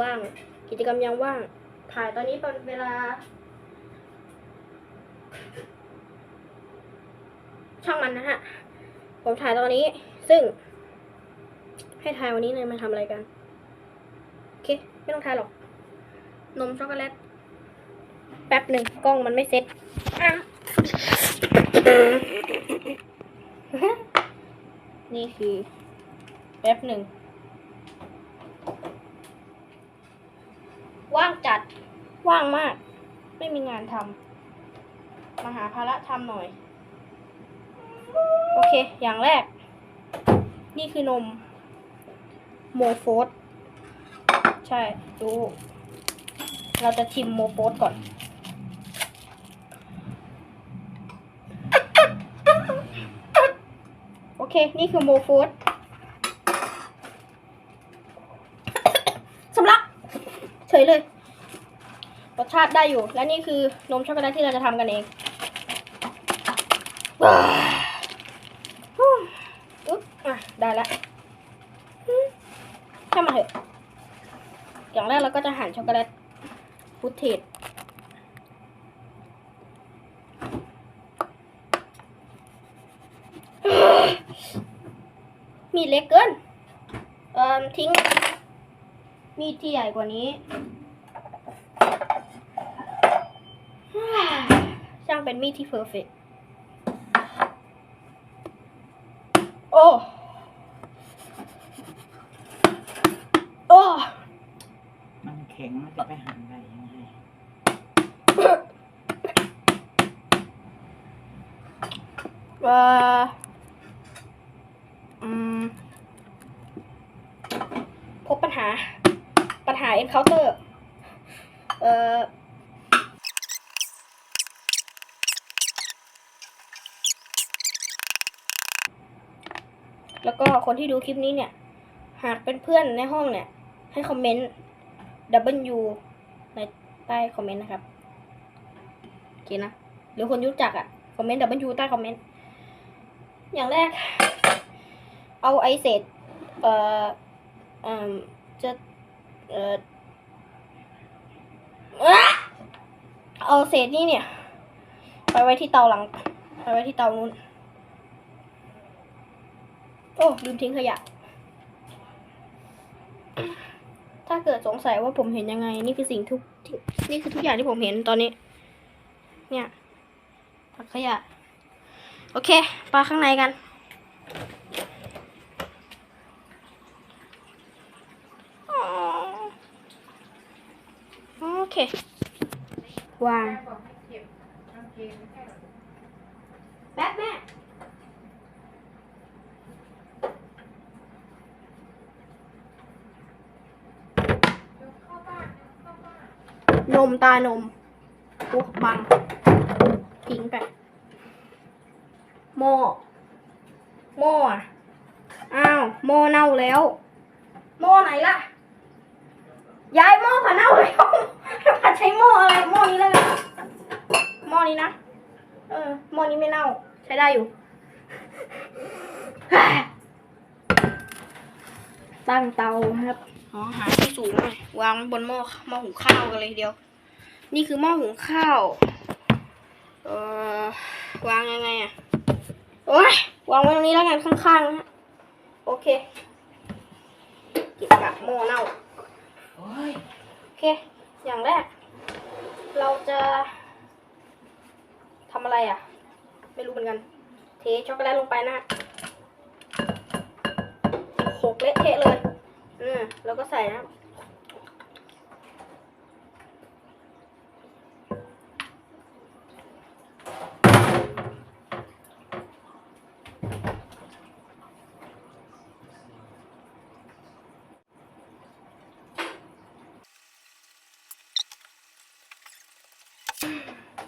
ว่าง กิจกรรมยามว่าง ถ่ายตอนนี้เป็นเวลา ช่างมันนะฮะ ผมถ่ายตอนนี้ ซึ่ง ให้ถ่ายวันนี้เลยมาทำอะไรกัน โอเค ไม่ต้องถ่ายหรอก นมช็อกโกแลต แป๊บหนึ่งกล้องมันไม่เซ็ตนี่คือ แป๊บหนึ่ง ว่างจัด ว่างมาก ไม่มีงานทำมาหาภาระทำหน่อย โอเค อย่างแรก นี่คือนม โมโฟสใช่ดูเราจะชิมโมโฟสก่อนโอเค นี่คือโมโฟสสำลัก เฉยเลย รสชาติได้อยู่ และนี่คือนมช็อกโกแลตที่เราจะทำกันเองอุ๊บอะได้แล้วช่างมาเถอะ อย่างแรกเราก็จะหั่นช็อกโกแลตฟุตเทจมีดเล็กเกิน เอ่อทิ้ง มีดที่ใหญ่กว่านี้ ช่างเป็นมีดที่เพอร์เฟกโอ้ โอ้ มันแข็งมันจะไปหั่นได้ยังไง เอ่ออืมพบปัญหา ปัญหา encounter เอ่อแล้วก็คนที่ดูคลิปนี้เนี่ย หากเป็นเพื่อนในห้องเนี่ย ให้คอมเมนต์ W ในใต้คอมเมนต์นะครับโอเคนะ หรือคนรู้จักอะ่ะ คอมเมนต์ W ใต้คอมเมนต์ อย่างแรก เอาไอเศษเอ่อเอ่อ เออเอาเศษนี่เนี่ย ไปไว้ที่เตาหลัง ไปไว้ที่เตานู้น โอ้ลืมทิ้งขยะ ถ้าเกิดสงสัยว่าผมเห็นยังไง นี่คือสิ่งทุกนี่คือทุกอย่างที่ผมเห็นตอนนี้ เนี่ยถักขยะ โอเคปลาข้างในกัน อ๋อโอ เค วาง แป๊บแม่นมตานมปุ๊บบัง ทิ้งไปหม้อหม้ออะอ้าวหม้อเน่าแล้วหม้อไหนล่ะย้ายหม้อผ่าเน่าแล้ว ผ่าใช้หม้ออะไรหม้อนี้แล้วกันหม้อนี้นะ เออหม้อนี้ไม่เน่า ใช้ได้อยู่ ตั้งเตาครับ อ๋อหาที่สูงหน่อยวางไว้บนหม้อหม้อหุงข้าวกันเลยทีเดียว นี่คือหม้อหุงข้าว เอ่อวางยังไงอะโอ้ยวางไว้ตรงนี้แล้วกันข้างๆนะฮะโอเคเกิบกะหม้อเน่าโอ้ยโอเค อย่างแรก เราจะทำอะไรอะ ไม่รู้เหมือนกัน เทช็อกโกแลตลงไปนะหกเละเทะเลย อืมแล้วก็ใส่นะ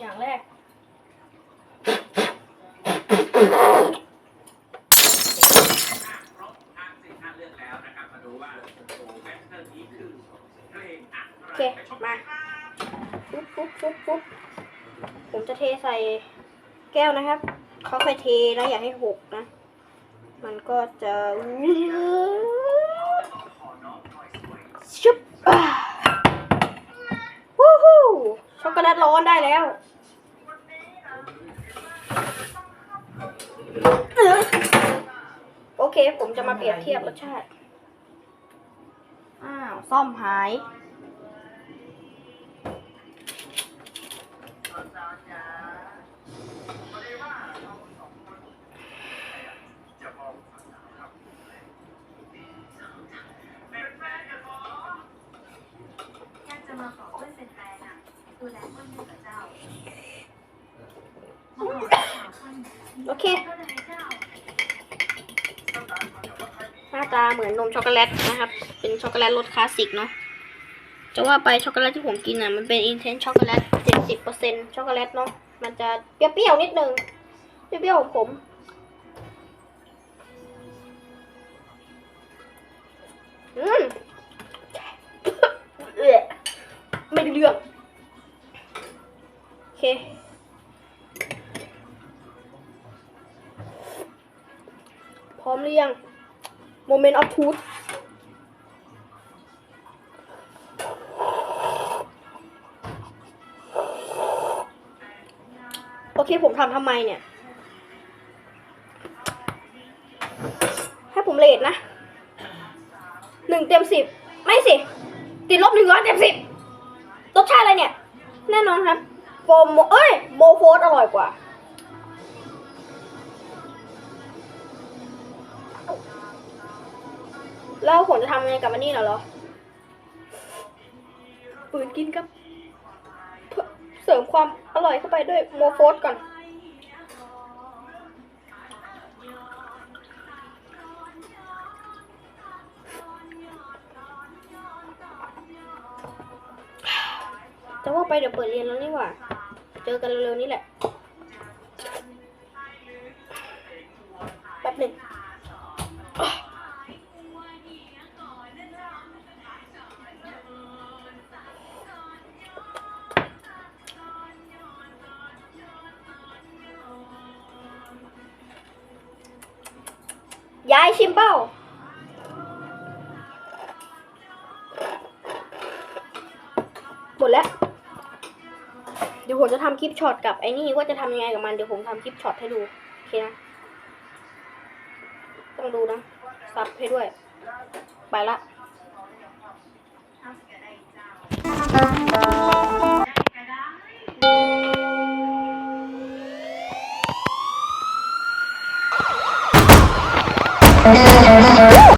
อย่างแรกโอเค มา ปุ๊บปุ๊บปุ๊บปุ๊บผมจะเทใส่แก้วนะครับ เขาค่อยเทนะอย่าให้หกนะ มันก็จะชุบอ่าวู้ฮู้ ช็อกโกแลตร้อนได้แล้วโอเค ผมจะมาเปรียบเทียบรสชาติ อ้าว ซ่อมหายากจะมาขอเพื่อนเป็นแฟนอะดูแลเพื่อนอยู่กับเจ้ามาขอสาวเพื่อน โอเค หน้าตาเหมือนนมช็อกโกแลตนะครับ เป็นช็อกโกแลตรสคลาสสิกเนาะจะว่าไปช็อกโกแลตที่ผมกินอะมันเป็นอินเทนช็อกโกแลตเจ็ดสิบเปอร์เซ็นช็อกโกแลตเนาะมันจะเปรี้ยวๆนิดนึงเปรี้ยวๆของผม ร้อมหรือยัง Moment of Truth โอเคผมทำทำไมเนี่ย ให้ผมเลทนะหนึ่งเต็มสิบไม่สิ ติดลบหนึ่งร้อยเต็มสิบรสชาติอะไรเนี่ย แน่นอนครับโฟมโมเอ้ยโมโฟสอร่อยกว่า แล้วผมจะทำยังไงกับอันนี้เหรอเหรอปืนกินครับเพื่อเสริมความอร่อยเข้าไปด้วยโมโฟสก่อน จะว่าไปเดี๋ยวเปิดเรียนแล้วนี่หว่า เจอกันเร็วๆนี้แหละ แป๊บหนึ่งายชิมเป้าหมดแล้ว เดี๋ยวผมจะทำคลิปช็อตกับไอ้นี่ว่าจะทำยังไงกับมัน เดี๋ยวผมทำคลิปช็อตให้ดู โอเคนะ ต้องดูนะ ซับให้ด้วย ไปละ